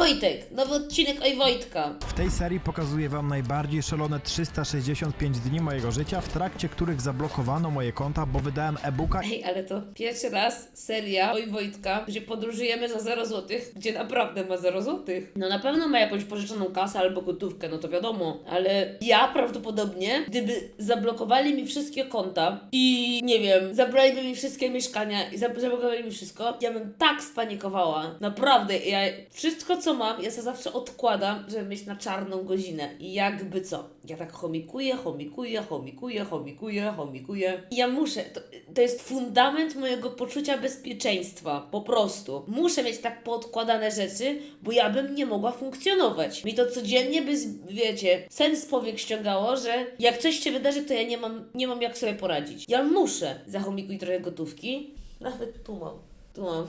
Wojtek, nowy odcinek Oj Wojtka. W tej serii pokazuję wam najbardziej szalone 365 dni mojego życia, w trakcie których zablokowano moje konta, bo wydałem e-booka Ej, ale to pierwszy raz seria Oj Wojtka, gdzie podróżujemy za 0 złotych, gdzie naprawdę ma 0 złotych. No na pewno ma jakąś pożyczoną kasę albo gotówkę, no to wiadomo, ale ja prawdopodobnie, gdyby zablokowali mi wszystkie konta i nie wiem, zabraliby mi wszystkie mieszkania i zab- zablokowali mi wszystko, ja bym tak spanikowała. Naprawdę, ja wszystko co mam, ja sobie zawsze odkładam, żeby mieć na czarną godzinę. I jakby co? Ja tak chomikuję, chomikuję, chomikuję, chomikuję, chomikuję. I ja muszę, to, to jest fundament mojego poczucia bezpieczeństwa. Po prostu. Muszę mieć tak poodkładane rzeczy, bo ja bym nie mogła funkcjonować. Mi to codziennie by, wiecie, sens powiek ściągało, że jak coś się wydarzy, to ja nie mam, nie mam jak sobie poradzić. Ja muszę zachomikuj trochę gotówki. Nawet tu mam. Tu mam.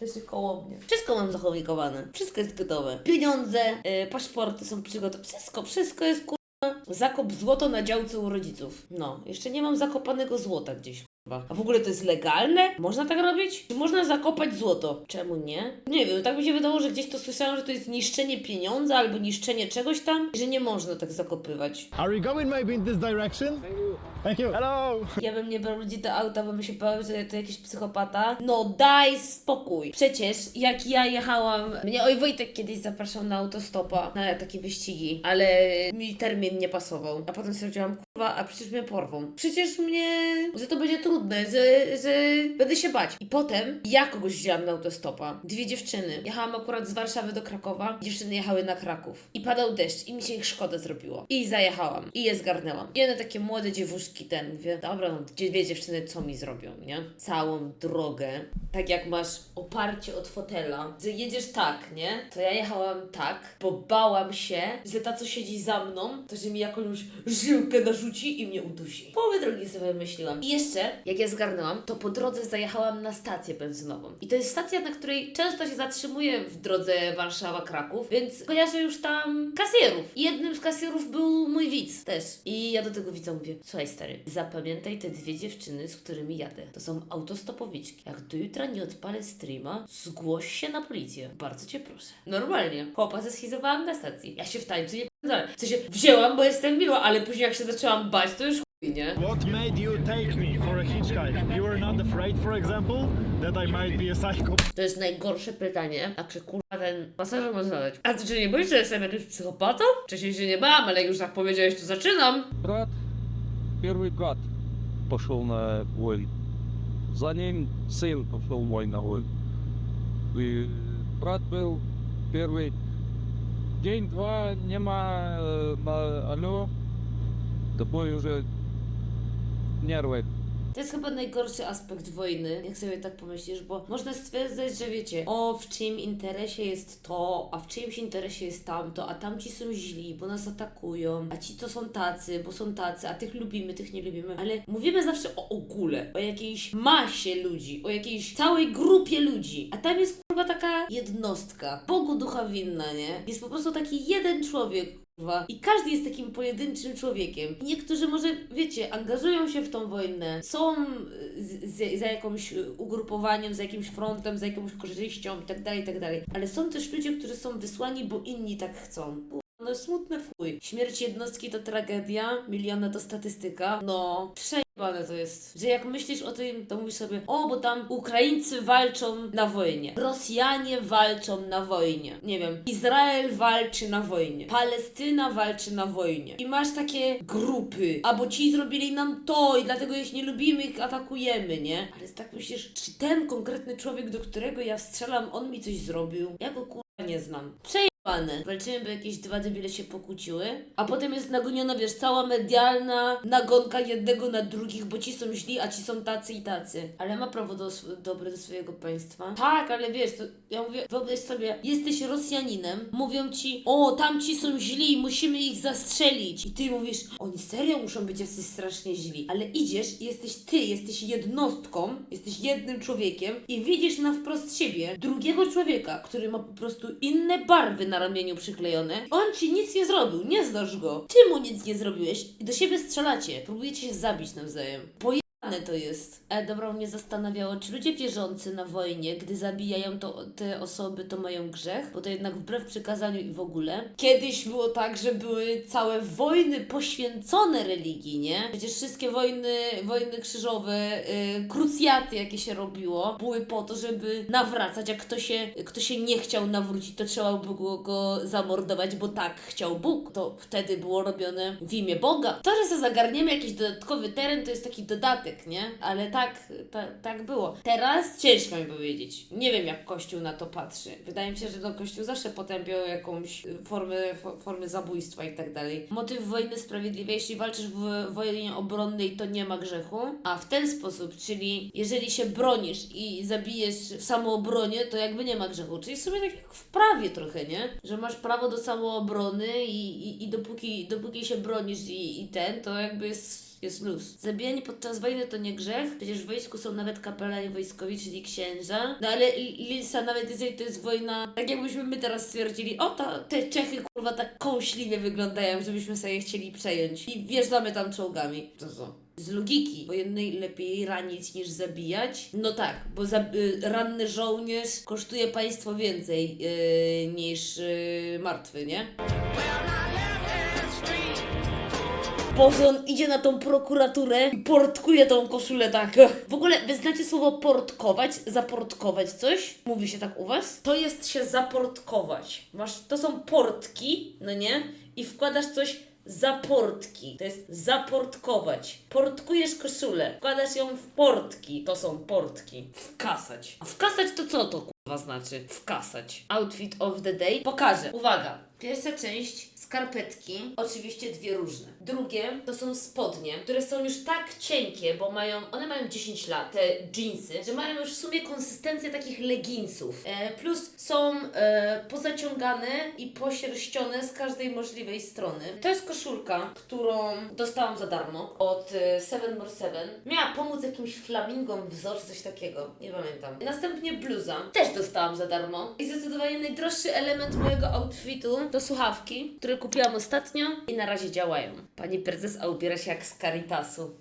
Leży koło mnie. Wszystko mam zachomikowane. Wszystko jest gotowe. Pieniądze, yy, paszporty są przygotowane. Wszystko, wszystko jest kurwa. Zakop złoto na działce u rodziców. No, jeszcze nie mam zakopanego złota gdzieś. A w ogóle to jest legalne? Można tak robić? Czy można zakopać złoto? Czemu nie? Nie wiem, tak mi się wydało, że gdzieś to słyszałam, że to jest niszczenie pieniądza albo niszczenie czegoś tam, i że nie można tak zakopywać. Are we going maybe in this direction? Thank you. Hello! Ja bym nie brał ludzi do auta, bo bym się bał, że to jakiś psychopata. No daj spokój. Przecież jak ja jechałam, mnie oj Wojtek kiedyś zapraszał na autostopa, na takie wyścigi, ale mi termin nie pasował. A potem stwierdziłam, kurwa, a przecież mnie porwą. Przecież mnie, że to będzie trudne, że, że będę się bać. I potem ja kogoś wzięłam na autostopa. Dwie dziewczyny. Jechałam akurat z Warszawy do Krakowa. Dziewczyny jechały na Kraków. I padał deszcz i mi się ich szkoda zrobiło. I zajechałam. I je zgarnęłam. I one takie młode dziewuszki ten, mówię, dobra, no dwie dziewczyny co mi zrobią, nie? Całą drogę, tak jak masz oparcie od fotela, że jedziesz tak, nie? To ja jechałam tak, bo bałam się, że ta co siedzi za mną, to że mi jakąś żyłkę narzuci i mnie udusi. Połowę drogi sobie myśliłam. I jeszcze, jak ja zgarnęłam, to po drodze zajechałam na stację benzynową. I to jest stacja, na której często się zatrzymuję w drodze Warszawa-Kraków, więc kojarzę już tam kasjerów. I jednym z kasjerów był mój widz też. I ja do tego widza mówię, słuchaj stary, zapamiętaj te dwie dziewczyny, z którymi jadę. To są autostopowiczki. Jak do jutra nie odpalę streama, zgłoś się na policję. Bardzo cię proszę. Normalnie. Chłopa zeschizowana na stacji. Ja się w tańcu nie p***dolę. W sensie, wzięłam, bo jestem miła, ale później jak się zaczęłam bać, to już nie? What made you take me for a hitchhike? You were not afraid, for example, that I might be a psycho? To jest najgorsze pytanie, a czy kurwa ten pasażer może zadać. A ty czy nie boisz, że jestem jakimś psychopatą? Wcześniej się nie bałam, ale jak już tak powiedziałeś, to zaczynam. брат, первый брат пошел на войну. За ним сын пошел мой на войну. И брат был первый день-два, нема э, на алло, тобой уже to jest chyba najgorszy aspekt wojny, jak sobie tak pomyślisz, bo można stwierdzać, że wiecie, o w czyim interesie jest to, a w czyimś interesie jest tamto, a tamci są źli, bo nas atakują, a ci to są tacy, bo są tacy, a tych lubimy, tych nie lubimy, ale mówimy zawsze o ogóle, o jakiejś masie ludzi, o jakiejś całej grupie ludzi, a tam jest kurwa taka jednostka, Bogu ducha winna, nie? Jest po prostu taki jeden człowiek. I każdy jest takim pojedynczym człowiekiem. Niektórzy może, wiecie, angażują się w tą wojnę, są y, za jakimś y, ugrupowaniem, za jakimś frontem, za jakąś korzyścią itd., itd. Ale są też ludzie, którzy są wysłani, bo inni tak chcą. No smutne w. Śmierć jednostki to tragedia, miliony to statystyka. No, przejebane to jest. Że jak myślisz o tym, to mówisz sobie, o, bo tam Ukraińcy walczą na wojnie. Rosjanie walczą na wojnie. Nie wiem, Izrael walczy na wojnie. Palestyna walczy na wojnie. I masz takie grupy, albo ci zrobili nam to i dlatego ich nie lubimy, ich atakujemy, nie? Ale tak myślisz, czy ten konkretny człowiek, do którego ja strzelam, on mi coś zrobił? Ja go kurwa nie znam. Przejebane. Walczymy, by jakieś dwa debile się pokłóciły, a potem jest nagoniona, wiesz, cała medialna nagonka jednego na drugich, bo ci są źli, a ci są tacy i tacy. Ale ma prawo do, dobre do swojego państwa. Tak, ale wiesz, to ja mówię, wyobraź sobie, jesteś Rosjaninem, mówią ci, o, tamci są źli, musimy ich zastrzelić. I ty mówisz, oni serio muszą być jacyś strasznie źli. Ale idziesz i jesteś ty, jesteś jednostką, jesteś jednym człowiekiem i widzisz na wprost siebie drugiego człowieka, który ma po prostu inne barwy na ramieniu przyklejone. On ci nic nie zrobił, nie znasz go. Ty mu nic nie zrobiłeś i do siebie strzelacie, próbujecie się zabić nawzajem. To jest. Ale dobra, mnie zastanawiało, czy ludzie wierzący na wojnie, gdy zabijają to, te osoby, to mają grzech? Bo to jednak wbrew przykazaniu i w ogóle. Kiedyś było tak, że były całe wojny poświęcone religii, nie? Przecież wszystkie wojny, wojny krzyżowe, yy, krucjaty, jakie się robiło, były po to, żeby nawracać. Jak kto się, kto się nie chciał nawrócić, to trzeba było go zamordować, bo tak chciał Bóg. To wtedy było robione w imię Boga. To, że zagarniemy jakiś dodatkowy teren, to jest taki dodatek, nie? Ale tak, ta, tak było. Teraz ciężko mi powiedzieć. Nie wiem, jak Kościół na to patrzy. Wydaje mi się, że no, Kościół zawsze potępiał jakąś formę, fo, formę zabójstwa i tak dalej. Motyw wojny sprawiedliwej, jeśli walczysz w wojnie obronnej, to nie ma grzechu. A w ten sposób, czyli jeżeli się bronisz i zabijesz w samoobronie, to jakby nie ma grzechu. Czyli w sumie tak jak w prawie trochę, nie? Że masz prawo do samoobrony i, i, i dopóki, dopóki się bronisz i, i ten, to jakby jest jest luz. Zabijanie podczas wojny to nie grzech, przecież w wojsku są nawet kapelani wojskowi, czyli księża. No ale Li- Lisa, nawet jeżeli to jest wojna, tak jakbyśmy my teraz stwierdzili, o ta, te Czechy kurwa tak kąśliwie wyglądają, żebyśmy sobie chcieli przejąć i wjeżdżamy tam czołgami. To co? Z logiki wojennej lepiej ranić niż zabijać? No tak, bo za, y, ranny żołnierz kosztuje państwo więcej y, niż y, martwy, nie? Boże, on idzie na tą prokuraturę i portkuje tą koszulę tak. W ogóle wy znacie słowo portkować? Zaportkować coś? Mówi się tak u was? To jest się zaportkować. Masz, to są portki, no nie? I wkładasz coś za portki. To jest zaportkować. Portkujesz koszulę. Wkładasz ją w portki. To są portki. Wkasać. A wkasać to co to kurwa znaczy? Wkasać. Outfit of the day. Pokażę. Uwaga. Pierwsza część skarpetki, oczywiście dwie różne. Drugie to są spodnie, które są już tak cienkie, bo mają, one mają 10 lat, te jeansy, że mają już w sumie konsystencję takich leginsów. E, plus są e, pozaciągane i posierścione z każdej możliwej strony. To jest koszulka, którą dostałam za darmo od e, Seven More Seven. Miała pomóc jakimś flamingom wzór, coś takiego, nie pamiętam. Następnie bluza, też dostałam za darmo. I zdecydowanie najdroższy element mojego outfitu to słuchawki, które kupiłam ostatnio i na razie działają. Pani prezes, a ubiera się jak z Caritasu.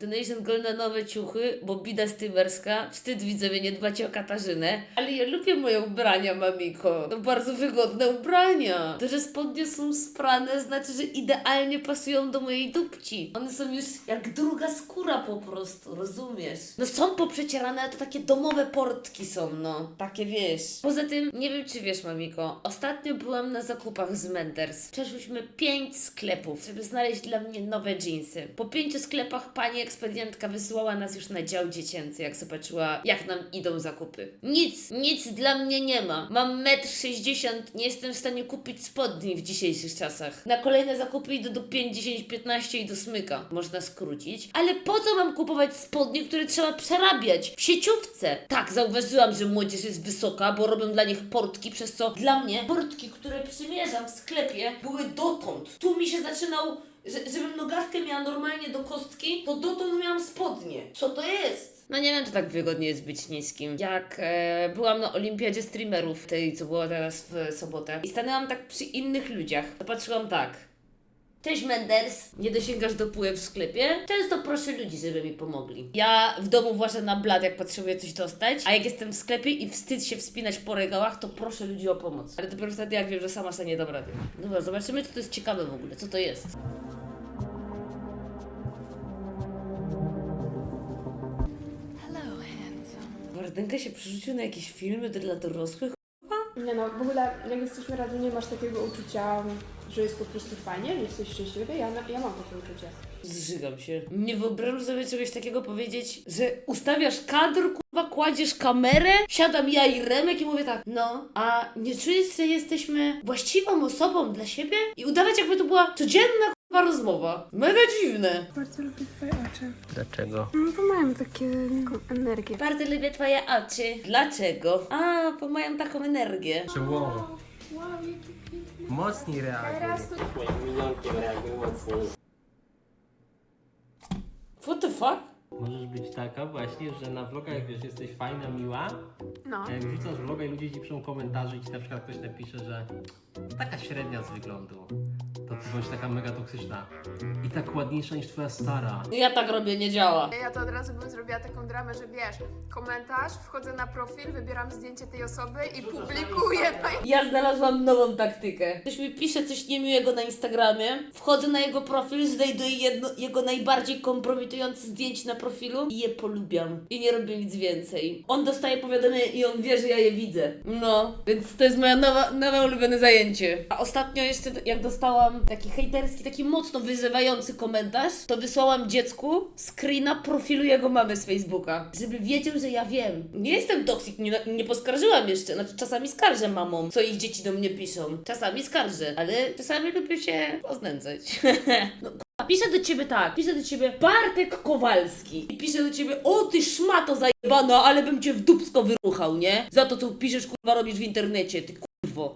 Donation Gold na nowe ciuchy, bo bida stymerska. Wstyd widzowie, nie dbacie o Katarzynę. Ale ja lubię moje ubrania, mamiko. To bardzo wygodne ubrania. To, że spodnie są sprane, znaczy, że idealnie pasują do mojej dupci. One są już jak druga skóra po prostu, rozumiesz? No są poprzecierane, ale to takie domowe portki są, no. Takie wiesz. Poza tym, nie wiem czy wiesz, mamiko, ostatnio byłam na zakupach z Menders. Przeszłyśmy pięć sklepów, żeby znaleźć dla mnie nowe jeansy. Po pięciu sklepach pani ekspedientka wysyłała nas już na dział dziecięcy, jak zobaczyła, jak nam idą zakupy. Nic, nic dla mnie nie ma. Mam metr sześćdziesiąt, nie jestem w stanie kupić spodni w dzisiejszych czasach. Na kolejne zakupy idę do 5, 10, 15 i do smyka. Można skrócić. Ale po co mam kupować spodnie, które trzeba przerabiać w sieciówce? Tak, zauważyłam, że młodzież jest wysoka, bo robią dla nich portki, przez co dla mnie portki, które przymierzam w sklepie, były dotąd. Tu mi się zaczynał że, żebym nogawkę miała normalnie do kostki, to dotąd miałam spodnie. Co to jest? No nie wiem, czy tak wygodnie jest być niskim. Jak e, byłam na olimpiadzie streamerów, tej co była teraz w sobotę, i stanęłam tak przy innych ludziach, to patrzyłam tak. Cześć Menders, nie dosięgasz do półek w sklepie? Często proszę ludzi, żeby mi pomogli. Ja w domu włażę na blat, jak potrzebuję coś dostać, a jak jestem w sklepie i wstyd się wspinać po regałach, to proszę ludzi o pomoc. Ale dopiero wtedy, jak wiem, że sama sobie nie dam rady. Dobra, zobaczymy, czy to jest ciekawe w ogóle, co to jest. Wardęga się przerzucił na jakieś filmy dla dorosłych? Nie no, w ogóle jak jesteśmy razem, nie masz takiego uczucia, że jest po prostu fajnie, że jesteś szczęśliwy. Ja, ja mam takie uczucie. Zżygam się. Nie wyobrażam sobie czegoś takiego powiedzieć, że ustawiasz kadr, kurwa, kładziesz kamerę, siadam ja i Remek i mówię tak, no, a nie czujesz, że jesteśmy właściwą osobą dla siebie? I udawać jakby to była codzienna, kurwa, rozmowa. Mega dziwne. Bardzo lubię twoje oczy. Dlaczego? No bo mają takie energię. Bardzo lubię twoje oczy. Dlaczego? A, bo mają taką energię. Czemu? Wow, jaki piękny. Mocniej reaguj. Teraz to What the fuck? Możesz być taka właśnie, że na vlogach jak wiesz, jesteś fajna, miła, No. a jak wrzucasz vloga i ludzie ci piszą komentarze i ci na przykład ktoś napisze, że taka średnia z wyglądu, to ty bądź taka mega toksyczna. I tak ładniejsza niż twoja stara. Ja tak robię, nie działa. Ja to od razu bym zrobiła taką dramę, że wiesz, komentarz, wchodzę na profil, wybieram zdjęcie tej osoby i publikuję to. Ja znalazłam nową taktykę. Ktoś mi pisze coś niemiłego na Instagramie, wchodzę na jego profil, znajduję jedno, jego najbardziej kompromitujące zdjęcie na profilu i je polubiam. I nie robię nic więcej. On dostaje powiadomienie i on wie, że ja je widzę. No, więc to jest moje nowe, nowe ulubione zajęcie. A ostatnio jeszcze, jak dostałam taki hejterski, taki mocno wyzywający komentarz, to wysłałam dziecku screena profilu jego mamy z Facebooka, żeby wiedział, że ja wiem. Nie jestem toksik, nie, nie poskarżyłam jeszcze. Znaczy, czasami skarżę mamom, co ich dzieci do mnie piszą. Czasami skarżę, ale czasami lubię się poznęcać. no, Piszę do ciebie tak, piszę do ciebie Bartek Kowalski i piszę do ciebie, o ty szmato zajebana, ale bym cię w dupsko wyruchał, nie? Za to, co piszesz, kurwa, robisz w internecie, ty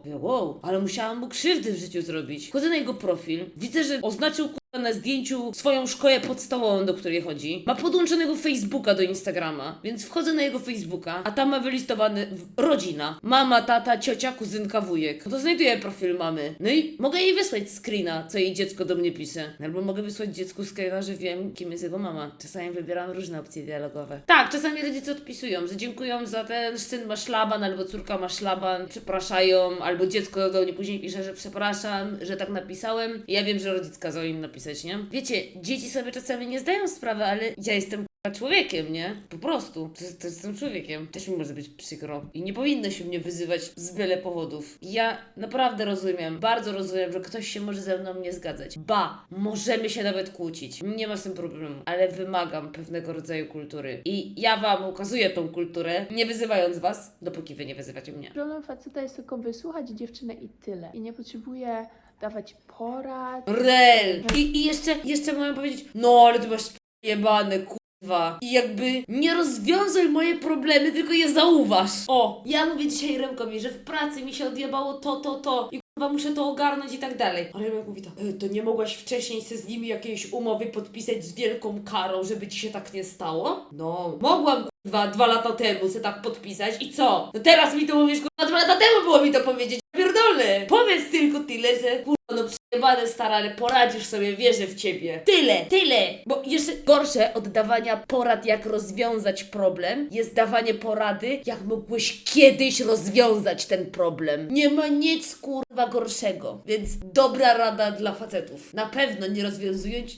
Mówię, wow, ale musiałam mu krzywdy w życiu zrobić. Chodzę na jego profil, widzę, że oznaczył na zdjęciu swoją szkołę podstawową, do której chodzi. Ma podłączonego Facebooka do Instagrama, więc wchodzę na jego Facebooka, a tam ma wylistowany rodzina. Mama, tata, ciocia, kuzynka, wujek. To znajduję profil mamy. No i mogę jej wysłać screena, co jej dziecko do mnie pisze. Albo mogę wysłać dziecku screena, że wiem, kim jest jego mama. Czasami wybieram różne opcje dialogowe. Tak, czasami rodzice odpisują, że dziękują za ten syn ma szlaban, albo córka ma szlaban, przepraszają, albo dziecko do mnie później pisze, że przepraszam, że tak napisałem. I ja wiem, że rodzic kazał im napisać, nie? Wiecie, dzieci sobie czasami nie zdają sprawy, ale ja jestem człowiekiem, nie? Po prostu. To, to jestem człowiekiem. Też mi może być przykro. I nie powinno się mnie wyzywać z wiele powodów. Ja naprawdę rozumiem, bardzo rozumiem, że ktoś się może ze mną nie zgadzać. Ba, możemy się nawet kłócić. Nie ma z tym problemu. Ale wymagam pewnego rodzaju kultury. I ja wam ukazuję tą kulturę, nie wyzywając was, dopóki wy nie wyzywacie mnie. Problemem faceta jest tylko wysłuchać dziewczynę i tyle. I nie potrzebuje dawać porad. Rel! I, I jeszcze, jeszcze mogę powiedzieć, no ale ty masz jebane, kurwa. I jakby nie rozwiązuj moje problemy, tylko je zauważ. O, ja mówię dzisiaj Remkowi, że w pracy mi się odjebało to, to, to. I kurwa muszę to ogarnąć i tak dalej. Ale Remek mówi tak, to nie mogłaś wcześniej se z nimi jakiejś umowy podpisać z wielką karą, żeby ci się tak nie stało? No, mogłam kurwa dwa lata temu se tak podpisać i co? No teraz mi to mówisz, kurwa dwa lata temu było mi to powiedzieć. তিলের przejebane stara, ale poradzisz sobie, wierzę w ciebie. Tyle, tyle! Bo jeszcze gorsze od dawania porad, jak rozwiązać problem, jest dawanie porady, jak mogłeś kiedyś rozwiązać ten problem. Nie ma nic kurwa gorszego. Więc dobra rada dla facetów. Na pewno nie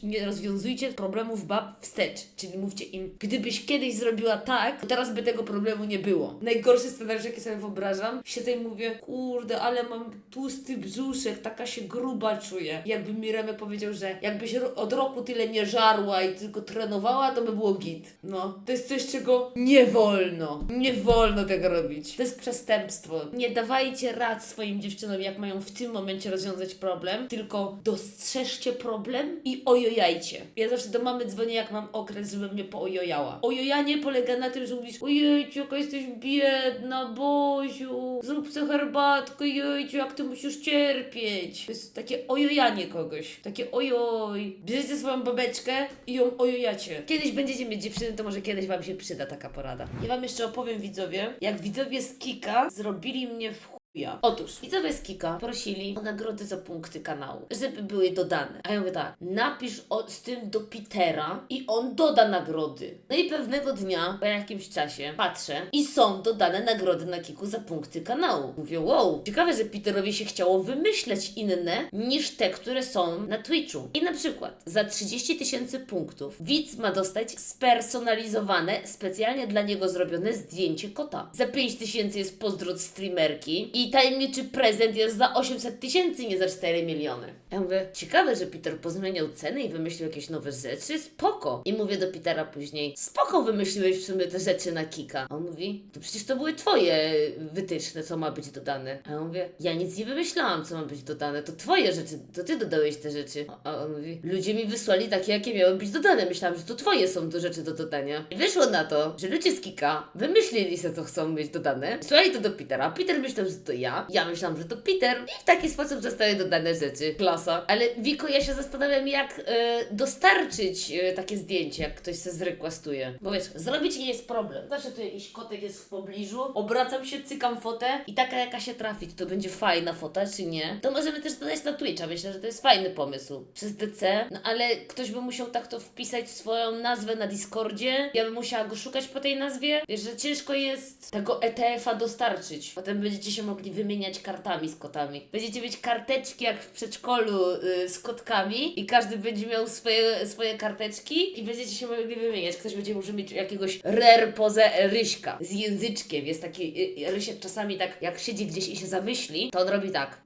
nie rozwiązujcie problemów bab wstecz. Czyli mówcie im, gdybyś kiedyś zrobiła tak, to teraz by tego problemu nie było. Najgorszy scenariusz, jaki sobie wyobrażam, siedzę i mówię, kurde, ale mam tłusty brzuszek, taka się gruba czuję. Jakby mi Remek powiedział, że jakbyś od roku tyle nie żarła i tylko trenowała, to by było git. No, to jest coś, czego nie wolno. Nie wolno tego robić. To jest przestępstwo. Nie dawajcie rad swoim dziewczynom, jak mają w tym momencie rozwiązać problem, tylko dostrzeżcie problem i ojojajcie. Ja zawsze do mamy dzwonię, jak mam okres, żeby mnie poojojała. Ojojanie polega na tym, że mówisz, ojejciu, jaka jesteś biedna, Boziu, zrób sobie herbatkę, jejciu, jak ty musisz cierpieć. To jest takie ojojanie kogoś. Takie ojoj. Bierzecie swoją babeczkę i ją ojojacie. Kiedyś będziecie mieć dziewczyny, to może kiedyś wam się przyda taka porada. Ja wam jeszcze opowiem widzowie, jak widzowie z Kika zrobili mnie w Otóż, widzowie z Kika prosili o nagrody za punkty kanału, żeby były dodane. A ja mówię tak, napisz o, z tym do Petera i on doda nagrody. No i pewnego dnia, po jakimś czasie, patrzę i są dodane nagrody na Kiku za punkty kanału. Mówię, wow, ciekawe, że Peterowi się chciało wymyśleć inne niż te, które są na Twitchu. I na przykład za 30 tysięcy punktów widz ma dostać spersonalizowane, specjalnie dla niego zrobione zdjęcie kota. Za 5 tysięcy jest pozdro od streamerki i tajemniczy prezent jest za 800 tysięcy, nie za 4 miliony. Ja mówię, ciekawe, że Peter pozmieniał ceny i wymyślił jakieś nowe rzeczy, spoko. I mówię do Petera później, spoko wymyśliłeś w sumie te rzeczy na Kika. A on mówi, to przecież to były twoje wytyczne, co ma być dodane. A ja mówię, ja nic nie wymyślałam, co ma być dodane, to twoje rzeczy, to ty dodałeś te rzeczy. A on mówi, ludzie mi wysłali takie, jakie miały być dodane. Myślałam, że to twoje są te rzeczy do dodania. I wyszło na to, że ludzie z Kika wymyślili sobie, co chcą mieć dodane, wysłali to do Petera, Peter myślał, że to ja. Ja myślałam, że to Peter i w taki sposób zostały dodane rzeczy. Klasa. Ale Wiko, ja się zastanawiam, jak e, dostarczyć e, takie zdjęcie, jak ktoś se zrequestuje. Bo wiesz, zrobić nie jest problem. Zawsze tu jakiś kotek jest w pobliżu, obracam się, cykam fotę i taka jaka się trafi, czy to będzie fajna fota, czy nie. To możemy też dodać na Twitcha. Myślę, że to jest fajny pomysł. Przez DC, no ale ktoś by musiał tak to wpisać swoją nazwę na Discordzie. Ja bym musiała go szukać po tej nazwie. Wiesz, że ciężko jest tego ETF-a dostarczyć. Potem będziecie się mogli wymieniać kartami z kotami. Będziecie mieć karteczki jak w przedszkolu y, z kotkami i każdy będzie miał swoje, swoje karteczki i będziecie się mogli wymieniać. Ktoś będzie może mieć jakiegoś rare pozę ryśka z języczkiem. Jest taki y, y, rysiek czasami tak, jak siedzi gdzieś i się zamyśli, to on robi tak.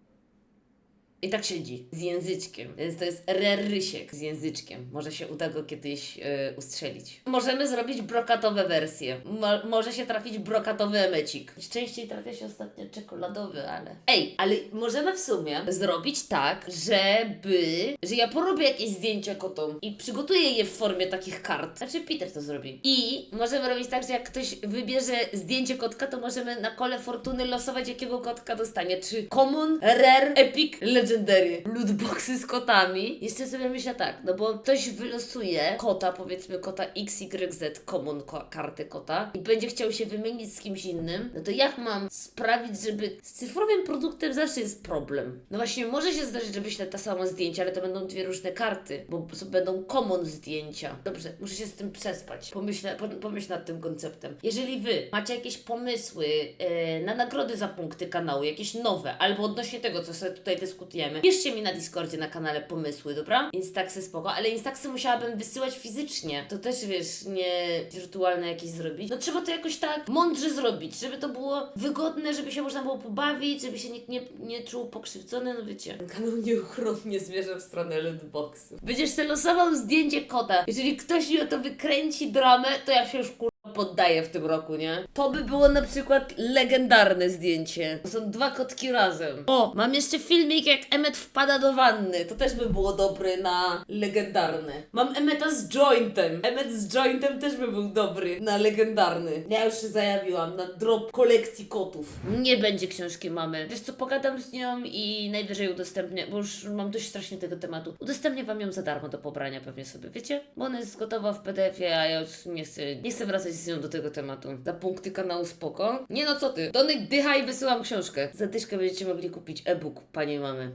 I tak siedzi, z języczkiem. Więc to jest rerysiek z języczkiem. Może się uda go kiedyś e, ustrzelić. Możemy zrobić brokatowe wersje. Mo- może się trafić brokatowy emecik. Częściej trafia się ostatnio czekoladowy, ale... Ej, ale możemy w sumie zrobić tak, żeby... Że ja porobię jakieś zdjęcia kotom i przygotuję je w formie takich kart. Znaczy Peter to zrobi. I możemy robić tak, że jak ktoś wybierze zdjęcie kotka, to możemy na kole fortuny losować, jakiego kotka dostanie. Czy common, rare, epic, legendary. Lootboxy z kotami. Jeszcze sobie myślę tak, no bo ktoś wylosuje kota, powiedzmy kota XYZ, common ko- kartę kota i będzie chciał się wymienić z kimś innym, no to jak mam sprawić, żeby z cyfrowym produktem zawsze jest problem. No właśnie, może się zdarzyć, że wyślę to samo zdjęcie, ale to będą dwie różne karty, bo będą common zdjęcia. Dobrze, muszę się z tym przespać. Pomyślę, po, pomyśl nad tym konceptem. Jeżeli Wy macie jakieś pomysły e, na nagrody za punkty kanału, jakieś nowe, albo odnośnie tego, co sobie tutaj dyskutujemy, piszcie mi na Discordzie, na kanale pomysły, dobra? Instaxy spoko, ale Instaxy musiałabym wysyłać fizycznie. To też, wiesz, nie wirtualne jakieś zrobić. No trzeba to jakoś tak mądrze zrobić, żeby to było wygodne, żeby się można było pobawić, żeby się nikt nie, nie czuł pokrzywdzony, no wiecie. Ten kanał nieuchronnie zmierza w stronę lootboxu. Będziesz se losował zdjęcie kota. Jeżeli ktoś mi o to wykręci dramę, to ja się już kur poddaję w tym roku, nie? To by było na przykład legendarne zdjęcie. To są dwa kotki razem. O, mam jeszcze filmik jak Emmet wpada do wanny. To też by było dobre na legendarne. Mam Emmeta z jointem. Emmet z jointem też by był dobry na legendarny. Ja już się zajawiłam na drop kolekcji kotów. Nie będzie książki mamy. Wiesz co, pogadam z nią i najwyżej udostępnię, bo już mam dość strasznie tego tematu. Udostępnię wam ją za darmo do pobrania pewnie sobie, wiecie? Bo ona jest gotowa w PDF-ie, a ja już nie chcę, nie chcę wracać z do tego tematu. Za punkty kanału spoko. Nie no co ty, Donek dycha i wysyłam książkę. Za dyszkę będziecie mogli kupić e-book, panie mamy.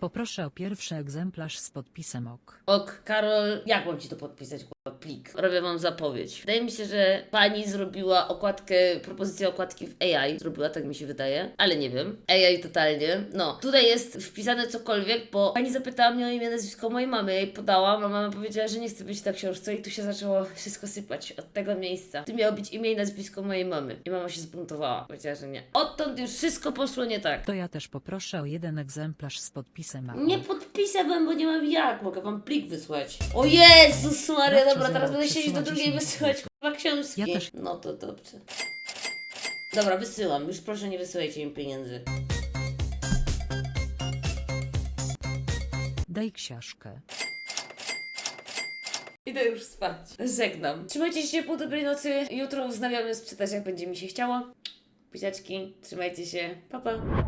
Poproszę o pierwszy egzemplarz z podpisem OK. Ok, Karol, jak mam ci to podpisać? Plik. Robię wam zapowiedź. Wydaje mi się, że pani zrobiła okładkę, propozycję okładki w AI. Zrobiła, tak mi się wydaje, ale nie wiem. AI totalnie. No, tutaj jest wpisane cokolwiek, bo pani zapytała mnie o imię, nazwisko mojej mamy. Ja jej podałam, a mama powiedziała, że nie chce być na książce i tu się zaczęło wszystko sypać od tego miejsca. Tu miało być imię i nazwisko mojej mamy. I mama się zbuntowała. Powiedziała, że nie. Odtąd już wszystko poszło nie tak. To ja też poproszę o jeden egzemplarz z podpisem OK. Nie podpiszę wam, bo nie mam jak. Mogę wam plik wysłać. O Jezus Maria, dobra, teraz będę siedzieć do drugiej 10 wysyłać chyba książki. Ja też. No to dobrze. Dobra, wysyłam. Już proszę nie wysyłajcie mi pieniędzy. Daj książkę. Idę już spać. Żegnam. Trzymajcie się ciepło, dobrej nocy. Jutro wznawiamy sprzedaż, jak będzie mi się chciało. Buziaczki, trzymajcie się. Pa, pa.